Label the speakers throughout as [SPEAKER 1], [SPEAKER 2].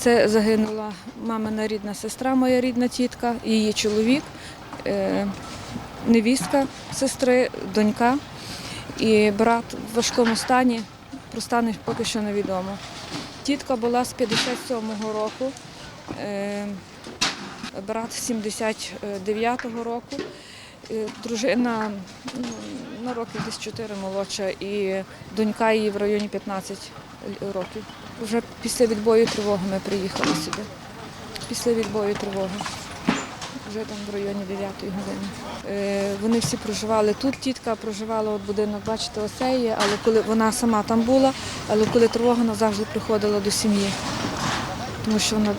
[SPEAKER 1] Це загинула мамина рідна сестра, моя рідна тітка, її чоловік, е, невістка сестри, донька і брат в важкому стані. Про стан поки що невідомо. Тітка була з 57-го року, е, брат з 79-го року. Е, Дружина ну, на років десь 4 молодша і донька її в районі 15 л- років. Вже після відбою тривоги ми приїхали сюди. Після відбою тривоги. Вже там в районі 9 години. Е, Вони всі проживали тут. Тітка проживала от будинок, бачите, оце є, але коли вона сама там була, але коли тривога, вона завжди приходила до сім'ї, тому що вона,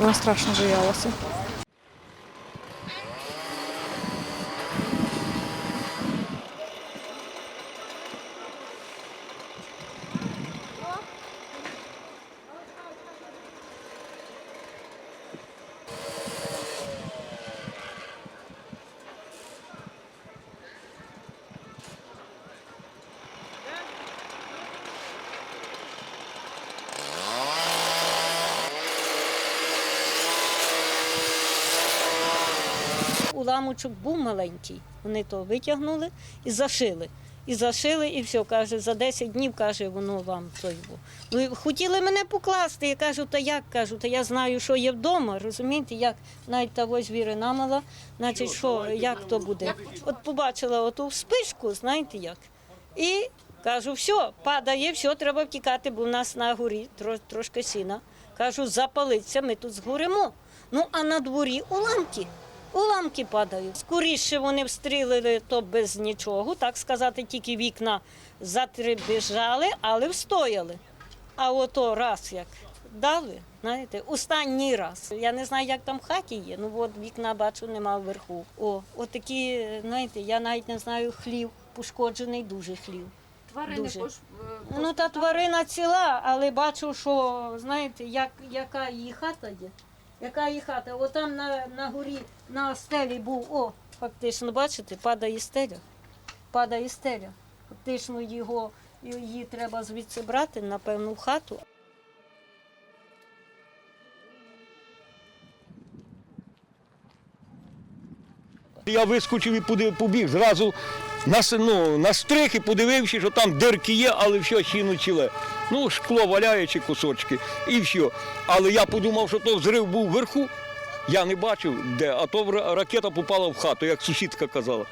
[SPEAKER 1] вона страшно боялася.
[SPEAKER 2] Уламочок був маленький. Вони то витягнули і зашили. І зашили, і все, каже, за 10 днів, каже, воно вам той був. Ви хотіли мене покласти. Я кажу, та як кажу, та я знаю, що є вдома, розумієте, як навіть та ось вірина мала, значить, що, як то буде. От побачила оту спишку, знаєте як. І кажу, все, падає, все, треба втікати, бо в нас на горі трошки сіна. Кажу, запалиться, ми тут згоримо. Ну, а на дворі уламки. Уламки падають. Скоріше вони встрілили, то без нічого, так сказати, тільки вікна затребіжали, але встояли. А ото раз як дали, знаєте, останній раз. Я не знаю, як там в хаті є. Ну от вікна бачу, нема вверху. О, отакі, знаєте, я навіть не знаю, хлів, пошкоджений дуже хлів.
[SPEAKER 3] Тварини
[SPEAKER 2] Дуже.
[SPEAKER 3] пош...
[SPEAKER 2] Ну та тварина ціла, але бачу, що знаєте, як, яка її хата є. Яка її хата? Отам на, на горі, на стелі був, о, фактично, бачите, падає стеля. Падає стеля. Фактично його, її треба звідси брати, напевно, в хату.
[SPEAKER 4] Я вискочив і побіг зразу на, ну, на стрих і подивився, що там дирки є, але все сіно ціле. Ну, шкло валяючи кусочки і все. Але я подумав, що то взрив був вверху. Я не бачив, де, а то ракета попала в хату, як сусідка казала.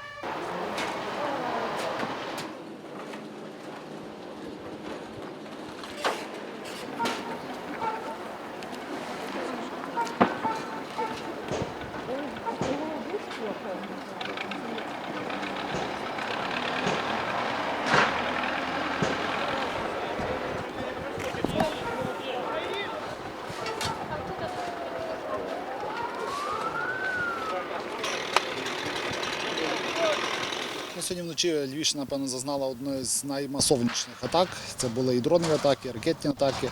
[SPEAKER 5] Сьогодні вночі Львівщина, напевно, зазнала одної з наймасовніших атак. Це були і дронові атаки, і ракетні атаки.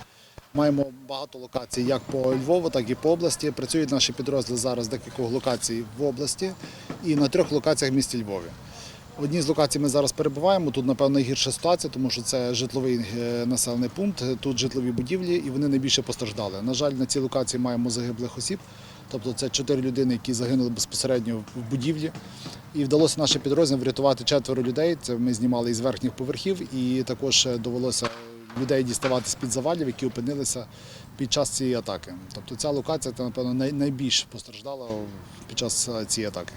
[SPEAKER 5] Маємо багато локацій як по Львову, так і по області. Працюють наші підрозділи зараз декількох локацій в області і на трьох локаціях в місті Львові. Одній з локацій ми зараз перебуваємо. Тут, напевно, найгірша ситуація, тому що це житловий е, населений пункт, тут житлові будівлі, і вони найбільше постраждали. На жаль, на цій локації маємо загиблих осіб. Тобто це чотири людини, які загинули безпосередньо в будівлі. І вдалося нашим підрозділам врятувати четверо людей. Це ми знімали із верхніх поверхів, і також е, довелося людей діставати з-під завалів, які опинилися під час цієї атаки. Тобто ця локація, напевно, найбільш постраждала під час е, цієї атаки.